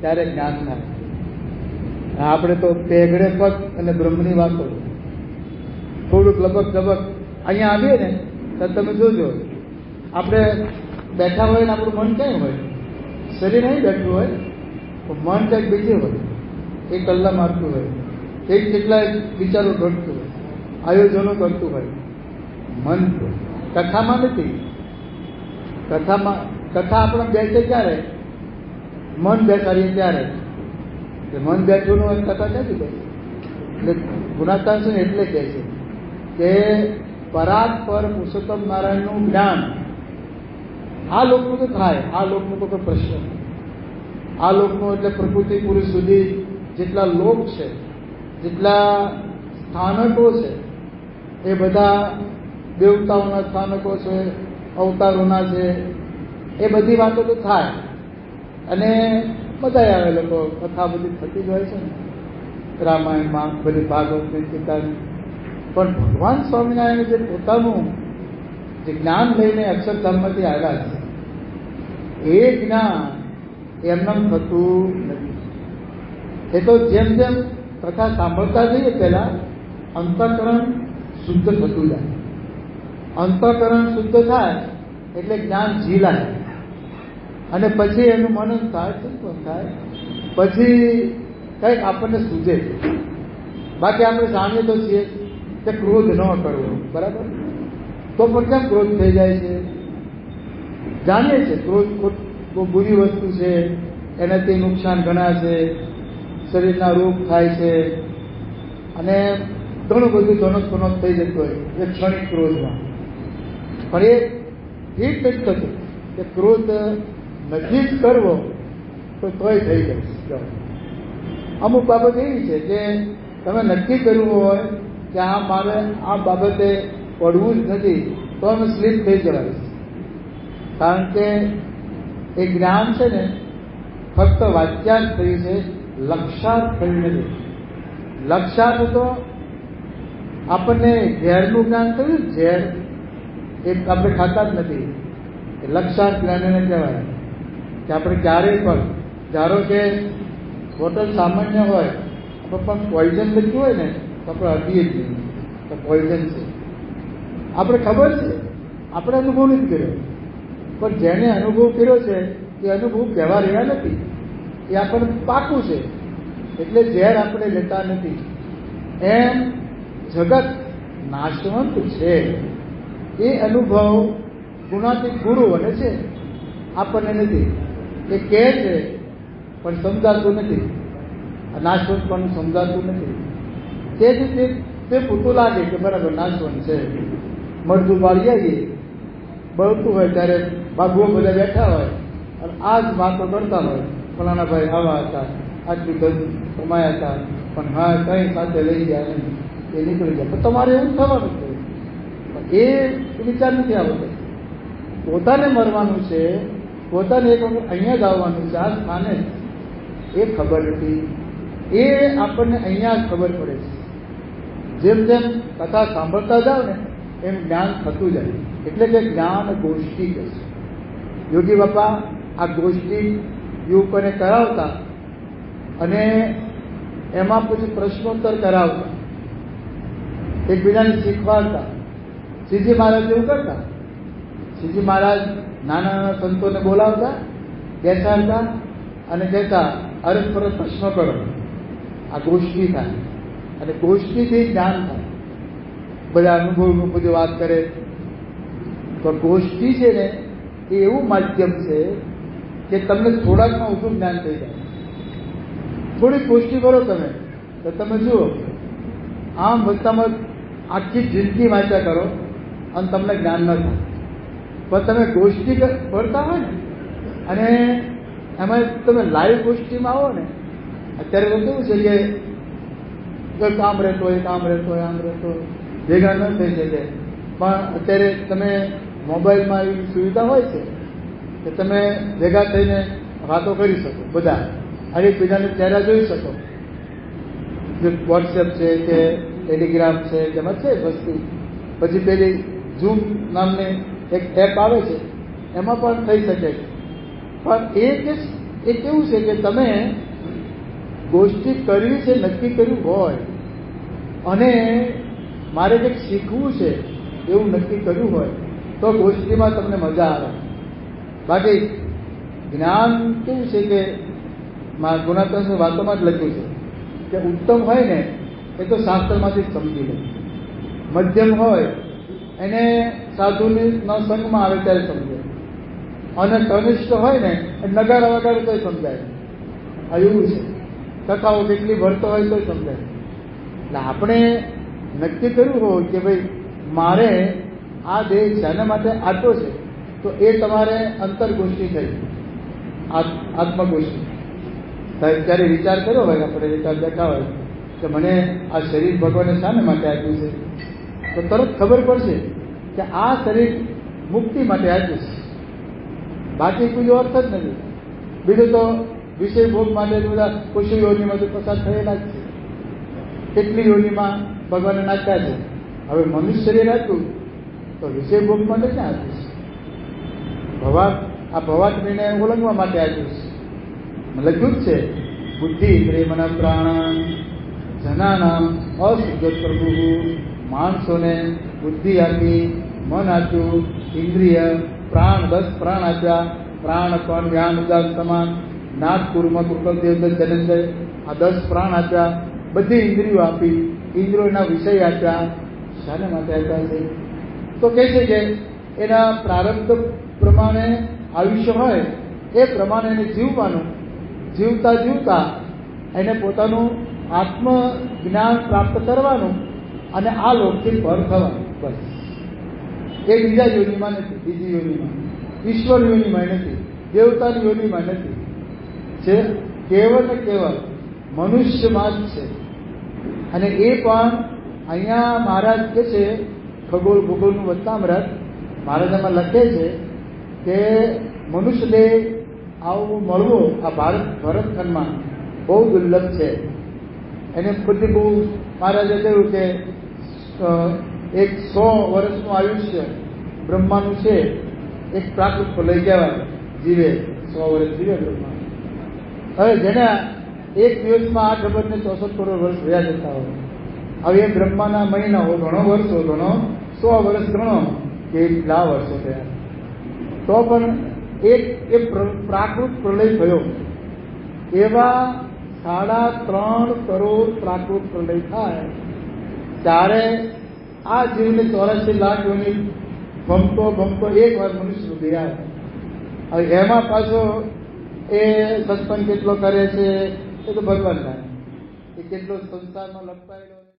ત્યારે જ્ઞાન થાય આપણે તો પેગડે પગ અને બ્રહ્મની વાતો. થોડુંક લબક લબક અહીંયા આવીએ ને, તો તમે જોજો. આપણે બેઠા હોય ને, આપણું મન ક્યાંય હોય? શરીર નહીં બેઠું હોય, તો મન કંઈક બીજું હોય. એ કલ્લા મારતું હોય. એક કેટલાય વિચારો ઘડતું હોય. આયોજનો કરતું હોય. મન કથામાં નથી. કથામાં, કથા આપણે બેસે ક્યારે? મન બેસાડીએ ત્યારે. એટલે મન બેઠું હોય કથા ક્યાંથી કહે એટલે ગુણાકાર છે ને એટલે કહે છે કે પરાગ પર પુરુષોત્તમ નારાયણનું જ્ઞાન, આ લોકનું તો થાય, આ લોકનું તો કોઈ પ્રશ્ન નથી. આ લોકનું એટલે પ્રકૃતિ પુરુષ સુધી જેટલા લોક છે, જેટલા સ્થાનકો છે, એ બધા દેવતાઓના સ્થાનકો છે, અવતારોના છે, એ બધી વાતો તો થાય. અને બધા આવે લોકો, કથા બધી થતી જ હોય છે ને. રામાયણમાં બધી ભાગવતની ગીતાની પણ ભગવાન સ્વામિનારાયણ જે પોતાનું જે જ્ઞાન લઈને અક્ષરધામમાંથી આવ્યા છે, એ જ્ઞાન એમનામ થતું નથી. એ તો જેમ જેમ કથા સાંભળતા જઈએ પહેલાં, અંતઃકરણ શુદ્ધ થતું જાય. અંતઃકરણ શુદ્ધ થાય એટલે જ્ઞાન ઝીલાય. અને પછી એનું મનન થાય થાય. પછી કંઈક આપણને સૂજે. બાકી આપણે જાણીએ તો છીએ કે ક્રોધ ન કરવો, બરાબર? તો પણ કેમ ક્રોધ થઈ જાય છે? જાણીએ છીએ ક્રોધ બહુ બુરી વસ્તુ છે, એનાથી નુકસાન ઘણા છે શરીરના રોગ થાય છે. અને ઘણું બધું ધનોત પનોત થઈ જતું હોય એ ક્ષણિક ક્રોધમાં. પણ એ ઠીક કંઈક થતું કે ક્રોધ નથી જ કરવો, તો તોય થઈ જશે અમુક બાબત એવી છે કે તમે નક્કી કરવું હોય કે આ મારે આ બાબતે પડવું જ નથી, તો અમે સ્લીપ થઈ જવાય. કારણ કે એ જ્ઞાન છે ને, ફક્ત વાચ્યાર્થ થયું છે લક્ષાર્થ થયું નથી. લક્ષાર્થ તો આપણને ઝેરનું જ્ઞાન થયું, ઝેર એ આપણે ખાતા જ નથી. લક્ષાર્થ જ્ઞાન એને કહેવાય. કે આપણે ક્યારેય પણ, ધારો કે બોટલ સામાન્ય હોય પણ પોઈઝન લખ્યું હોય ને, તો આપણે અડીએ જ નહીં તો પોઈઝન છે. આપણે ખબર છે, આપણે અનુભવ નથી કર્યો. પણ જેને અનુભવ કર્યો છે, એ અનુભવ કહેવા રહ્યા નથી. એ આપણને પાકું છે. એટલે ઝેર આપણે લેતા નથી. એમ જગત નાશવંત છે. એ અનુભવ ગુણાતીત ગુરુ બને છે. આપણને નથી. એ કહે છે, પણ સમજાતું નથી. નાશવંત પણ સમજાતું નથી. તે તે તે પૂરતું લાગે કે બરાબર નાશવંત છે. મળતું વાળી આવીએ. બળતું હોય ત્યારે બાબુઓ બધા બેઠા હોય. અને આ જ વાતો કરતા હોય. ફલાણા ભાઈ આવા હતા, આટલું ધન કમાયા હતા, પણ હા, કંઈ સાથે લઈ ગયા નહીં. એ નીકળી ગયા. પણ તમારે એવું થવાનું છે. એ વિચાર નથી આવતો. પોતાને મરવાનું છે પોતાને એક વખત અહીંયા જ આવવાનું છે. આ સ્થાને એ ખબર નથી એ આપણને અહીંયા જ ખબર પડે છે. જેમ જેમ કથા સાંભળતા જાઓ ને, એમ જ્ઞાન થતું જાય. એટલે કે જ્ઞાન ગોષ્ઠી કહે યોગી બાપા, આ ગોષ્ઠી યુવકોને કરાવતા અને એમાં પછી પ્રશ્નોત્તર કરાવતા. એકબીજાને શીખવાડતા. શ્રીજી મહારાજ એવું કરતા. શ્રીજી મહારાજ નાના નાના સંતોને બોલાવતા, બેસાડતા અને કહેતા, અરે પરત પ્રશ્નો કરો. આ ગોષ્ઠી થાય. અને ગોષ્ઠીથી જ્ઞાન થાય. બધા અનુભવનું બધી વાત કરે. તો ગોષ્ઠી છે ને, એ એવું માધ્યમ છે કે તમને થોડાકમાં ઊંધું જ્ઞાન થઈ જાય. થોડીક ગોષ્ઠી કરો તમે. તો તમે જુઓ, આમ બધામાં આખી જિંદગી વાંચ્યા કરો અને તમને જ્ઞાન ન થાય. પણ તમે ગોષ્ઠી ભરતા હોય ને, અને એમાં તમે લાઈવ ગોષ્ઠીમાં આવો ને, અત્યારે તો કેવું છે કે કામ રહેતો હોય, કામ રહેતો હોય, આમ રહેતો હોય, ભેગા ન થઈ શકે. પણ અત્યારે તમે મોબાઈલમાં એવી સુવિધા હોય છે કે તમે ભેગા થઈને વાતો કરી શકો, બધા. અને એકબીજાને ચહેરા જોઈ શકો. જે વોટ્સએપ છે કે ટેલિગ્રામ છે, જેમાં છે વસ્તુ. પછી પેલી ઝૂમ નામની એક એપ આવે છે, એમાં પણ થઈ શકે પણ એ કે એ કેવું છે કે તમે ગોષ્ઠી કરવી છે, નક્કી કર્યું હોય, અને મારે કંઈક શીખવું છે, એવું નક્કી કર્યું હોય, તો ગોષ્ઠીમાં તમને મજા આવે. બાકી જ્ઞાન કેવું છે કે મા ગુણાત્મક વાતોમાં જ લખ્યું છે કે ઉત્તમ હોય ને, એ તો શાસ્ત્રમાંથી જ સમજી લે. મધ્યમ હોય એને સાધુની સંઘમાં આવે ત્યારે સમજાય. અને કનિષ્ઠ હોય ને, એ નગારા વગાડે તોય સમજાય. આ એવું છે. કથાઓ કેટલી ભરતો હોય તોય સમજાય. એટલે આપણે નક્કી કર્યું હોય કે ભાઈ, મારે આ દેહ જેના માટે આટો છે, તો એ તમારે અંતરગોષ્ઠી થઈ. આત- આત્મગોષ્ઠી. સાહેબ ત્યારે વિચાર કર્યો હોય આપણે વિચાર દેખાવાય? કે મને આ શરીર ભગવાને શાને માટે આપ્યું છે? તો તરત ખબર પડશે કે આ શરીર મુક્તિ માટે આપ્યું છે. બાકી કોઈ અર્થ જ નથી. બીજું તો વિષય ભોગ માટે બધા પશુ તો પસાર થયેલા જ છે. કેટલી યોનિમાં ભગવાને નાખ્યા છે? હવે મનુષ્ય શરીર આપ્યું તો વિષય ભોગ માટે ક્યાં આપ્યું છે? ભવાટ આ ભવાત્મીને ઓળંગવા માટે આપ્યું છે. લખ્યું જ છે, બુદ્ધિ પ્રેમના પ્રાણ જનાનામ અશુદ્ધ પ્રભુ માણસોને બુદ્ધિ આપી, મન આપ્યું, ઇન્દ્રિય, પ્રાણ, દસ પ્રાણ આપ્યા. પ્રાણ, પણ, જ્ઞાન ઉદાન સમાન. નાક કુર્મ કૃકલ દેવદત્ત જનંજય આ દસ પ્રાણ આપ્યા. બધી ઇન્દ્રિયો આપી, ઇન્દ્રિયોના વિષય આપ્યા. શાના માટે આપ્યા છે? તો કહે છે કે એના પ્રારબ્ધ પ્રમાણે આયુષ્ય હોય, એ પ્રમાણે એને જીવવાનું. જીવતા જીવતા એને પોતાનું આત્મ જ્ઞાન પ્રાપ્ત કરવાનું. અને આ લોકથી પર થવાનું, બસ. એ બીજા યોનિમાં નથી, બીજી યોનિમાં. ઈશ્વર યોનિમાં નથી, દેવતાની યોનિમાં નથી. છે કેવળ ને કેવળ મનુષ્યમાં જ છે. અને એ પણ અહીંયા મહારાજ કે છે, ખગોળ ભૂગોળનું વત્તામૃત, મહારાજ એમાં લખે છે કે મનુષ્ય દેહ આવું મળવો આ ભારત ભરતખંડમાં બહુ દુર્લભ છે. એને ખુદ બહુ મહારાજે કહ્યું કે એક સો વર્ષનું આયુષ્ય બ્રહ્માનું છે, એક પ્રાકૃત પર લઈ જવાય જીવે, સો વર્ષ જીવે બ્રહ્મા હવે જેના એક દિવસમાં આઠ અબજ ચોસઠ કરોડ વર્ષ રહ્યા જતા હોય. હવે એ બ્રહ્માના મહિનાઓ ઘણો વર્ષો, ઘણો સો વર્ષ ગણો કે કેટલા વર્ષો થયા. તો પણ એક એ પ્રાકૃત પ્રલય થયો. એવા સાડા ત્રણ કરોડ પ્રાકૃત પ્રલય થાય. ત્યારે આ જીવને ચોરાસી લાખ યુનિટ ભમતો ભમતો એક વાર મનુષ્ય સુધી આવે. હવે એમાં પાછો એ સસ્પેન્ડ કેટલો કરે છે, એ તો ભગવાન જાણે. એ કેટલો સંસારમાં લપટાયેલો